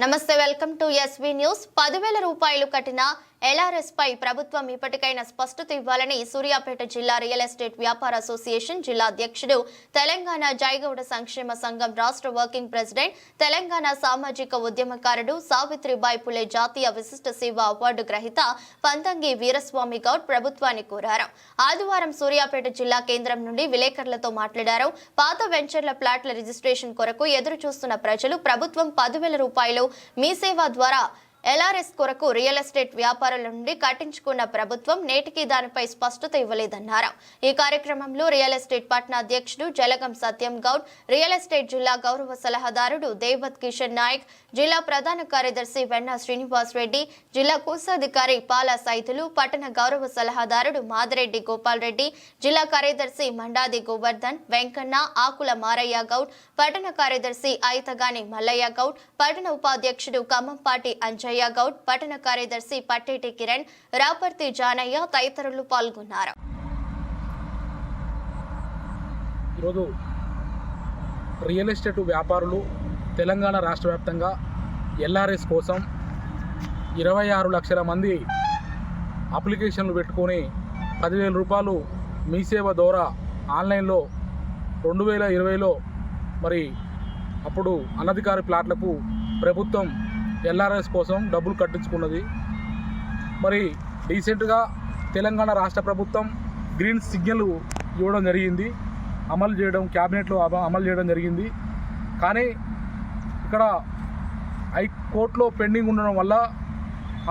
నమస్తే welcome to SV news. పదివేల రూపాయలు కట్టిన ఎల్ఆర్ఎస్ పై ప్రభుత్వం ఇప్పటికైనా స్పష్టత ఇవ్వాలని సూర్యాపేట జిల్లా రియల్ ఎస్టేట్ వ్యాపార అసోసియేషన్ జిల్లా అధ్యక్షుడు తెలంగాణ జైగౌడ సంక్షేమ సంఘం రాష్ట్ర వర్కింగ్ ప్రెసిడెంట్ తెలంగాణ సామాజిక ఉద్యమకారుడు సావిత్రిబాయి పులే జాతీయ విశిష్ట సేవ అవార్డు గ్రహీత పంతంగి వీరస్వామి గౌడ్ ప్రభుత్వాన్ని కోరారు. ఆదివారం సూర్యాపేట జిల్లా కేంద్రం నుండి విలేకరులతో మాట్లాడారు. పాత వెంచర్ల ప్లాట్ల రిజిస్ట్రేషన్ కొరకు ఎదురు చూస్తున్న ప్రజలు ప్రభుత్వం పదివేల రూపాయలు మీ సేవ ద్వారా ఎల్ఆర్ఎస్ కొరకు రియల్ ఎస్టేట్ వ్యాపారుల నుండి కట్టించుకున్న ప్రభుత్వం నేటికి దానిపై స్పష్టత ఇవ్వలేదన్నారు. ఈ కార్యక్రమంలో రియల్ ఎస్టేట్ పట్న అధ్యక్షుడు జలగం సత్యం గౌడ్ రియల్ ఎస్టేట్ జిల్లా గౌరవ సలహాదారుడు దేవత్ కిషన్ నాయక్ జిల్లా ప్రధాన కార్యదర్శి వెన్న శ్రీనివాస్ రెడ్డి జిల్లా కోశాధికారి పాల సైతులు పట్టణ గౌరవ సలహాదారుడు మాదిరెడ్డి గోపాల్ రెడ్డి జిల్లా కార్యదర్శి మండాది గోవర్ధన్ వెంకన్న ఆకుల మారయ్య గౌడ్ పట్టణ కార్యదర్శి ఐతగాని మల్లయ్య గౌడ్ పట్టణ ఉపాధ్యక్షుడు ఖమ్మంపాటి అంజయ్య గౌడ్ పట్టణ కార్యదర్శి పట్టేటి కిరణ్ రాపర్తి జానయ్య తదితరులు పాల్గొన్నారు. ఈరోజు రియల్ ఎస్టేట్ వ్యాపారులు తెలంగాణ రాష్ట్ర వ్యాప్తంగా ఎల్ఆర్ఎస్ కోసం ఇరవై ఆరు లక్షల మంది అప్లికేషన్లు పెట్టుకొని పదివేల రూపాయలు మీ సేవ ద్వారా ఆన్లైన్లో రెండు వేల ఇరవైలో మరి అప్పుడు అనధికారి ప్లాట్లకు ప్రభుత్వం ఎల్ఆర్ఎస్ కోసం డబ్బులు కట్టించుకున్నది. మరి రీసెంట్గా తెలంగాణ రాష్ట్ర ప్రభుత్వం గ్రీన్ సిగ్నల్ ఇవ్వడం జరిగింది. అమలు చేయడం క్యాబినెట్లో అమలు చేయడం జరిగింది. కానీ ఇక్కడ హైకోర్టులో పెండింగ్ ఉండడం వల్ల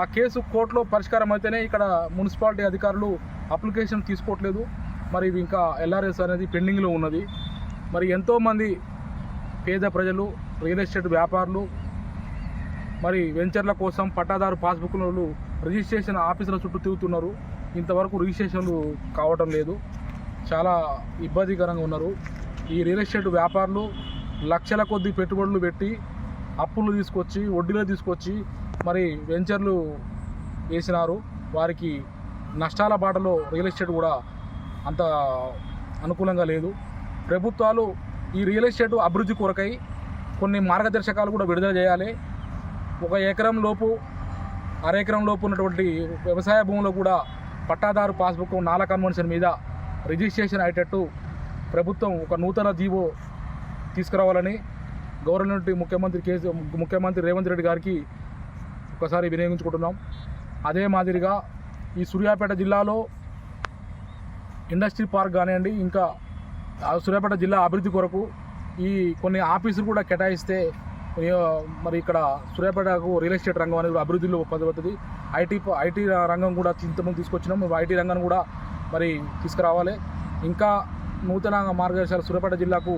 ఆ కేసు కోర్టులో పరిష్కారం అయితేనే ఇక్కడ మున్సిపాలిటీ అధికారులు అప్లికేషన్ తీసుకోవట్లేదు. మరి ఇవి ఇంకా ఎల్ఆర్ఎస్ అనేది పెండింగ్లో ఉన్నది. మరి ఎంతోమంది పేద ప్రజలు రియల్ ఎస్టేట్ వ్యాపారులు మరి వెంచర్ల కోసం పట్టాదారు పాస్బుక్లు రిజిస్ట్రేషన్ ఆఫీసుల చుట్టూ తిరుగుతున్నారు. ఇంతవరకు రిజిస్ట్రేషన్లు కావటం లేదు. చాలా ఇబ్బందికరంగా ఉన్నారు. ఈ రియల్ ఎస్టేట్ వ్యాపారులు లక్షల కొద్ది పెట్టుబడులు పెట్టి అప్పులు తీసుకొచ్చి వడ్డీలో తీసుకొచ్చి మరి వెంచర్లు వేసినారు. వారికి నష్టాల బాటలో రియల్ ఎస్టేట్ కూడా అంత అనుకూలంగా లేదు. ప్రభుత్వాలు ఈ రియల్ ఎస్టేట్ అభివృద్ధి కొరకై కొన్ని మార్గదర్శకాలు కూడా విడుదల చేయాలి. ఒక ఎకరం లోపు అరెకరం లోపు ఉన్నటువంటి వ్యవసాయ భూములు కూడా పట్టాదారు పాస్బుక్ నాల కన్వెన్షన్ మీద రిజిస్ట్రేషన్ అయ్యేటట్టు ప్రభుత్వం ఒక నూతన జీవో తీసుకురావాలని గవర్నమెంట్ ముఖ్యమంత్రి కేసీ ముఖ్యమంత్రి రేవంత్ రెడ్డి గారికి ఒకసారి వినియోగించుకుంటున్నాం. అదే మాదిరిగా ఈ సూర్యాపేట జిల్లాలో ఇండస్ట్రీ పార్క్ కానివ్వండి ఇంకా సూర్యాపేట జిల్లా అభివృద్ధి కొరకు ఈ కొన్ని ఆఫీసులు కూడా కేటాయిస్తే మరి ఇక్కడ సూర్యాపేటకు రియల్ ఎస్టేట్ రంగం అనేది అభివృద్ధిలో పొందబడుతుంది ఐటీ ఐటీ రంగం కూడా ఇంతకుముందు తీసుకొచ్చినాం. ఐటీ రంగాన్ని కూడా మరి తీసుకురావాలి. ఇంకా నూతన మార్గదర్శకాలు సూర్యాపేట జిల్లాకు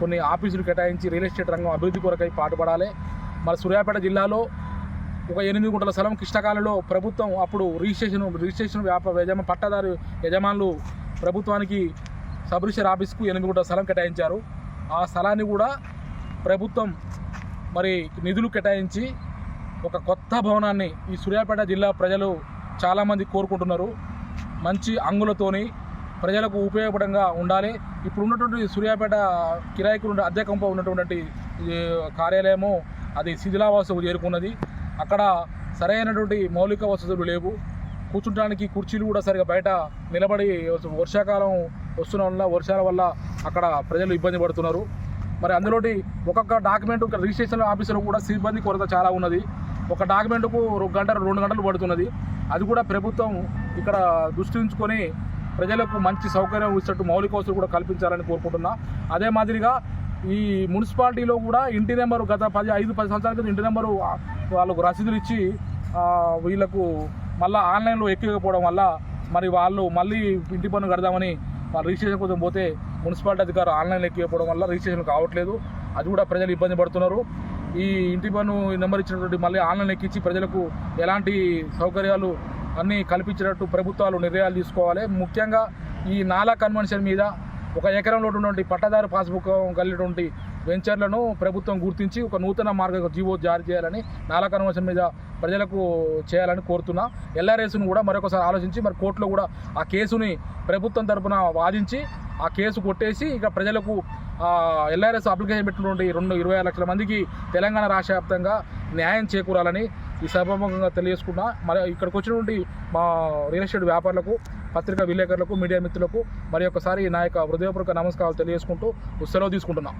కొన్ని ఆఫీసులు కేటాయించి రియల్ ఎస్టేట్ రంగం అభివృద్ధి కొరకై పాటుపడాలి. మరి సూర్యాపేట జిల్లాలో ఒక ఎనిమిది గుంటల స్థలం కృష్ణకాలంలో ప్రభుత్వం అప్పుడు రిజిస్ట్రేషన్ రిజిస్ట్రేషన్ వ్యాపార యజమా పట్టాదారు యజమానులు ప్రభుత్వానికి సబ్ రిజిస్టర్ ఆఫీస్కు ఎనిమిది గుంటల స్థలం కేటాయించారు. ఆ స్థలాన్ని కూడా ప్రభుత్వం మరి నిధులు కేటాయించి ఒక కొత్త భవనాన్ని ఈ సూర్యాపేట జిల్లా ప్రజలు చాలామంది కోరుకుంటున్నారు. మంచి అంగులతోని ప్రజలకు ఉపయోగపడంగా ఉండాలి. ఇప్పుడు ఉన్నటువంటి సూర్యాపేట కిరాయికు ఉండే అద్దె కంప ఉన్నటువంటి కార్యాలయము అది శిథిలావాసకు చేరుకున్నది. అక్కడ సరైనటువంటి మౌలిక వసతులు లేవు. కూర్చుంటానికి కుర్చీలు కూడా సరిగా బయట నిలబడి వర్షాకాలం వస్తున్న వల్ల వర్షాల వల్ల అక్కడ ప్రజలు ఇబ్బంది పడుతున్నారు. మరి అందులోటి ఒక్కొక్క డాక్యుమెంట్ ఒక రిజిస్ట్రేషన్ ఆఫీసులో కూడా సిబ్బంది కొరత చాలా ఉన్నది. ఒక డాక్యుమెంట్కు ఒక గంట రెండు గంటలు పడుతున్నది. అది కూడా ప్రభుత్వం ఇక్కడ దృష్టి ఉంచుకొని ప్రజలకు మంచి సౌకర్యం ఇచ్చినట్టు మౌలిక వసతులు కూడా కల్పించాలని కోరుకుంటున్నా. అదే మాదిరిగా ఈ మున్సిపాలిటీలో కూడా ఇంటి నెంబరు గత పది ఐదు పది సంవత్సరాల క్రితం ఇంటి నెంబరు వాళ్ళకు రసీదులు ఇచ్చి వీళ్ళకు మళ్ళీ ఆన్లైన్లో ఎక్కకపోవడం వల్ల మరి వాళ్ళు మళ్ళీ ఇంటి పన్ను కడదామని రిజిస్ట్రేషన్ కోసం పోతే మున్సిపాలిటీ అధికారులు ఆన్లైన్ ఎక్కిపోవడం వల్ల రిజిస్ట్రేషన్ కావట్లేదు. అది కూడా ప్రజలు ఇబ్బంది పడుతున్నారు. ఈ ఇంటి పన్ను నెంబర్ ఇచ్చినటువంటి మళ్ళీ ఆన్లైన్ ఎక్కించి ప్రజలకు ఎలాంటి సౌకర్యాలు అన్నీ కల్పించినట్టు ప్రభుత్వాలు నిర్ణయాలు తీసుకోవాలి. ముఖ్యంగా ఈ నాలా కన్వెన్షన్ మీద ఒక ఎకరంలో ఉన్నటువంటి పట్టదారు పాస్బుక్ కలిగినటువంటి వెంచర్లను ప్రభుత్వం గుర్తించి ఒక నూతన మార్గ జీవో జారీ చేయాలని నాలా కన్వెన్షన్ మీద ప్రజలకు చేయాలని కోరుతున్నా. ఎల్ఆర్ఎస్ను కూడా మరొకసారి ఆలోచించి మరి కోర్టులో కూడా ఆ కేసుని ప్రభుత్వం తరపున వాదించి ఆ కేసు కొట్టేసి ఇక ప్రజలకు ఎల్ఆర్ఎస్ అప్లికేషన్ పెట్టినటువంటి రెండు ఇరవై లక్షల మందికి తెలంగాణ రాష్ట్ర వ్యాప్తంగా న్యాయం చేకూరాలని ఈ సభాముఖంగా తెలియజేసుకున్నా. మరి ఇక్కడికి వచ్చినటువంటి మా రియల్ ఎస్టేట్ వ్యాపారులకు పత్రికా విలేకరులకు మీడియా మిత్రులకు మరి ఒకసారి నా యొక్క హృదయపూర్వక నమస్కారాలు తెలియజేసుకుంటూ సెలవు తీసుకుంటున్నాం.